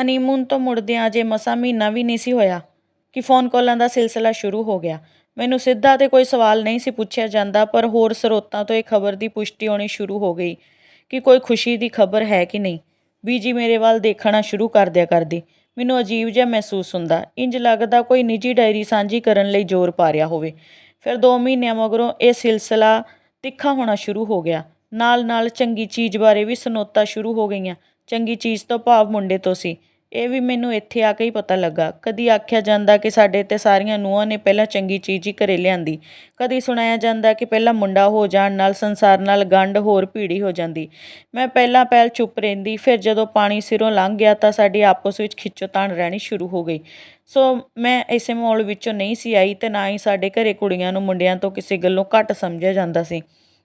Honeymoon ਤੋਂ ਮੁੜਦਿਆਂ ਅਜੇ ਮਸਾਂ ਮਹੀਨਾ ਵੀ ਨਹੀਂ ਸੀ ਹੋਇਆ ਕਿ ਫੋਨ ਕਾਲਾਂ ਦਾ ਸਿਲਸਿਲਾ ਸ਼ੁਰੂ ਹੋ ਗਿਆ। ਮੈਨੂੰ ਸਿੱਧਾ ਤੇ ਕੋਈ ਸਵਾਲ ਨਹੀਂ ਸੀ ਪੁੱਛਿਆ ਜਾਂਦਾ, ਪਰ ਹੋਰ ਸਰੋਤਾਂ ਤੋਂ ਇਹ ਖਬਰ ਦੀ ਪੁਸ਼ਟੀ ਹੋਣੀ ਸ਼ੁਰੂ ਹੋ ਗਈ ਕਿ ਕੋਈ ਖੁਸ਼ੀ ਦੀ ਖਬਰ ਹੈ ਕਿ ਨਹੀਂ। ਬੀਜੀ ਮੇਰੇ ਵੱਲ ਦੇਖਣਾ ਸ਼ੁਰੂ ਕਰ ਦਿਆ ਕਰਦੀ। ਮੈਨੂੰ ਅਜੀਬ ਜਿਹਾ ਮਹਿਸੂਸ ਹੁੰਦਾ, ਇੰਜ ਲੱਗਦਾ ਕੋਈ ਨਿੱਜੀ ਡਾਇਰੀ ਸਾਂਝੀ ਕਰਨ ਲਈ ਜ਼ੋਰ ਪਾ ਰਿਹਾ ਹੋਵੇ। ਫਿਰ 2 ਮਹੀਨਿਆਂ ਮਗਰੋਂ ਇਹ ਸਿਲਸਿਲਾ ਤਿੱਖਾ ਹੋਣਾ ਸ਼ੁਰੂ ਹੋ ਗਿਆ। ਨਾਲ ਨਾਲ ਚੰਗੀ ਚੀਜ਼ ਬਾਰੇ ਵੀ ਸਨੋਤਾਂ ਸ਼ੁਰੂ ਹੋ ਗਈਆਂ। ਚੰਗੀ ਚੀਜ਼ ਤੋਂ ਭਾਵ ਮੁੰਡੇ ਤੋਂ ਸੀ। ਇਹ ਵੀ ਮੈਨੂੰ ਇੱਥੇ ਆ ਕੇ ਹੀ ਪਤਾ ਲੱਗਾ। ਕਦੀ ਆਖਿਆ ਜਾਂਦਾ ਕਿ ਸਾਡੇ ਤੇ ਸਾਰੀਆਂ ਨੂੰਹਾਂ ਨੇ ਪਹਿਲਾਂ ਚੰਗੀ ਚੀਜ਼ ਹੀ ਘਰੇ ਲਿਆਂਦੀ। ਕਦੀ ਸੁਣਾਇਆ ਜਾਂਦਾ ਕਿ ਪਹਿਲਾਂ ਮੁੰਡਾ ਹੋ ਜਾਣ ਨਾਲ ਸੰਸਾਰ ਨਾਲ ਗੰਢ ਹੋਰ ਭੀੜੀ ਹੋ ਜਾਂਦੀ। ਮੈਂ ਪਹਿਲਾਂ ਪਹਿਲ ਚੁੱਪ ਰਹਿੰਦੀ, ਫਿਰ ਜਦੋਂ ਪਾਣੀ ਸਿਰੋਂ ਲੰਘ ਗਿਆ ਤਾਂ ਸਾਡੀ ਆਪਸ ਵਿੱਚ ਖਿੱਚੋਤਾਣ ਰਹਿਣੀ ਸ਼ੁਰੂ ਹੋ ਗਈ। ਸੋ ਮੈਂ ਇਸੇ ਮਾਹੌਲ ਵਿੱਚੋਂ ਨਹੀਂ ਸੀ ਆਈ ਤੇ ਨਾ ਹੀ ਸਾਡੇ ਘਰੇ ਕੁੜੀਆਂ ਨੂੰ ਮੁੰਡਿਆਂ ਤੋਂ ਕਿਸੇ ਗੱਲੋਂ ਘੱਟ ਸਮਝਿਆ ਜਾਂਦਾ ਸੀ।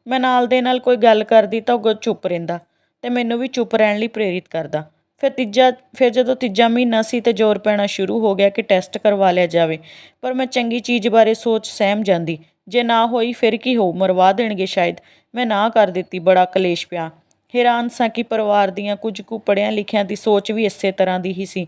ਮੈਂ ਨਾਲ ਦੇ ਨਾਲ ਕੋਈ ਗੱਲ ਕਰਦੀ ਤਾਂ ਉਹ ਚੁੱਪ ਰਹਿੰਦਾ। ਤੇ ਮੈਨੂੰ ਵੀ ਚੁੱਪ ਰਹਿਣ ਲਈ ਪ੍ਰੇਰਿਤ ਕਰਦਾ। ਫਿਰ ਤੀਜਾ, ਫਿਰ ਜਦੋਂ ਤੀਜਾ ਮਹੀਨਾ ਸੀ ਤੇ ਜ਼ੋਰ ਪੈਣਾ ਸ਼ੁਰੂ ਹੋ ਗਿਆ ਕਿ ਟੈਸਟ ਕਰਵਾ ਲਿਆ ਜਾਵੇ। ਪਰ ਮੈਂ ਚੰਗੀ ਚੀਜ਼ ਬਾਰੇ ਸੋਚ ਸਹਿਮ ਜਾਂਦੀ। ਜੇ ਨਾ ਹੋਈ ਫਿਰ ਕੀ ਹੋ ਮਰਵਾ ਦੇਣਗੇ ਸ਼ਾਇਦ। ਮੈਂ ਨਾ ਕਰ ਦਿੱਤੀ, ਬੜਾ ਕਲੇਸ਼ ਪਿਆ। ਹੈਰਾਨ ਸਾਂ ਕਿ ਪਰਿਵਾਰ ਦੀਆਂ ਕੁਝ ਕੁ ਪੜ੍ਹਿਆਂ ਲਿਖਿਆਂ ਦੀ ਸੋਚ ਵੀ ਇਸੇ ਤਰ੍ਹਾਂ ਦੀ ਹੀ ਸੀ।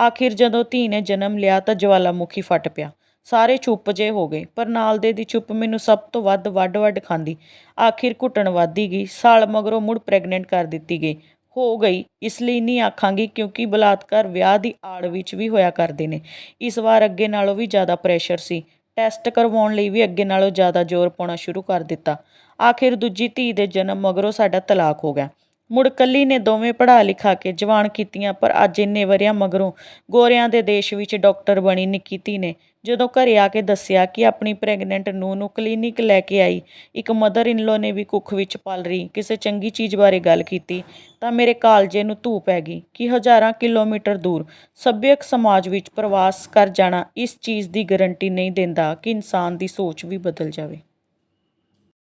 ਆਖਿਰ ਜਦੋਂ ਧੀ ਨੇ ਜਨਮ ਲਿਆ ਤਾਂ ਜਵਾਲਾਮੁਖੀ ਫਟ ਪਿਆ। ਸਾਰੇ ਚੁੱਪ ਜੇ ਹੋ ਗਏ, ਪਰ ਨਾਲ ਦੇ ਦੀ ਚੁੱਪ ਮੈਨੂੰ ਸਭ ਤੋਂ ਵੱਧ ਵੱਡ-ਵੱਡ ਖਾਂਦੀ। ਆਖਿਰ ਘੁੱਟਣ ਵੱਧਦੀ ਗਈ, ਸਾਲ ਮਗਰੋਂ ਮੁੜ ਪ੍ਰੈਗਨੈਂਟ ਕਰ ਦਿੱਤੀ ਗਈ। ਹੋ ਗਈ, ਇਸ ਲਈ ਨਹੀਂ ਆਖਾਂਗੀ ਕਿਉਂਕਿ ਬਲਾਤਕਾਰ ਵਿਆਹ ਦੀ ਆੜ ਵਿੱਚ ਵੀ ਹੋਇਆ ਕਰਦੇ ਨੇ। ਇਸ ਵਾਰ ਅੱਗੇ ਨਾਲੋਂ ਵੀ ਜ਼ਿਆਦਾ ਪ੍ਰੈਸ਼ਰ ਸੀ। ਟੈਸਟ ਕਰਵਾਉਣ ਲਈ ਵੀ ਅੱਗੇ ਨਾਲੋਂ ਜ਼ਿਆਦਾ ਜ਼ੋਰ ਪਾਉਣਾ ਸ਼ੁਰੂ ਕਰ ਦਿੱਤਾ। ਆਖਿਰ ਦੂਜੀ ਧੀ ਦੇ ਜਨਮ ਮਗਰੋਂ ਸਾਡਾ ਤਲਾਕ ਹੋ ਗਿਆ। ਮੁੜ ਕੱਲੀ ਨੇ ਦੋਵੇਂ ਪੜ੍ਹਾ ਲਿਖਾ ਕੇ ਜਵਾਨ ਕੀਤੀਆਂ, ਪਰ ਅੱਜ ਇੰਨੇ ਵਰਿਆਂ ਮਗਰੋਂ ਗੋਰਿਆਂ ਦੇ ਦੇਸ਼ ਵਿੱਚ ਡਾਕਟਰ ਬਣੀ ਨਿੱਕੀ ਧੀ ਨੇ ਜਦੋਂ ਘਰੇ ਆ ਕੇ ਦੱਸਿਆ ਕਿ ਆਪਣੀ ਪ੍ਰੈਗਨੈਂਟ ਨੂੰ ਨੂੰ ਕਲੀਨਿਕ ਲੈ ਕੇ ਆਈ, ਇੱਕ ਮਦਰ ਇਨਲੋ ਨੇ ਵੀ ਕੁੱਖ ਵਿੱਚ ਪਲ ਰਹੀ, ਕਿਸੇ ਚੰਗੀ ਚੀਜ਼ ਬਾਰੇ ਗੱਲ ਕੀਤੀ, ਤਾਂ ਮੇਰੇ ਕਾਲਜੇ ਨੂੰ ਧੂ ਪੈ ਗਈ ਕਿ ਹਜ਼ਾਰਾਂ ਕਿਲੋਮੀਟਰ ਦੂਰ ਸੱਭਿਅਕ ਸਮਾਜ ਵਿੱਚ ਪ੍ਰਵਾਸ ਕਰ ਜਾਣਾ ਇਸ ਚੀਜ਼ ਦੀ ਗਾਰੰਟੀ ਨਹੀਂ ਦਿੰਦਾ ਕਿ ਇਨਸਾਨ ਦੀ ਸੋਚ ਵੀ ਬਦਲ ਜਾਵੇ।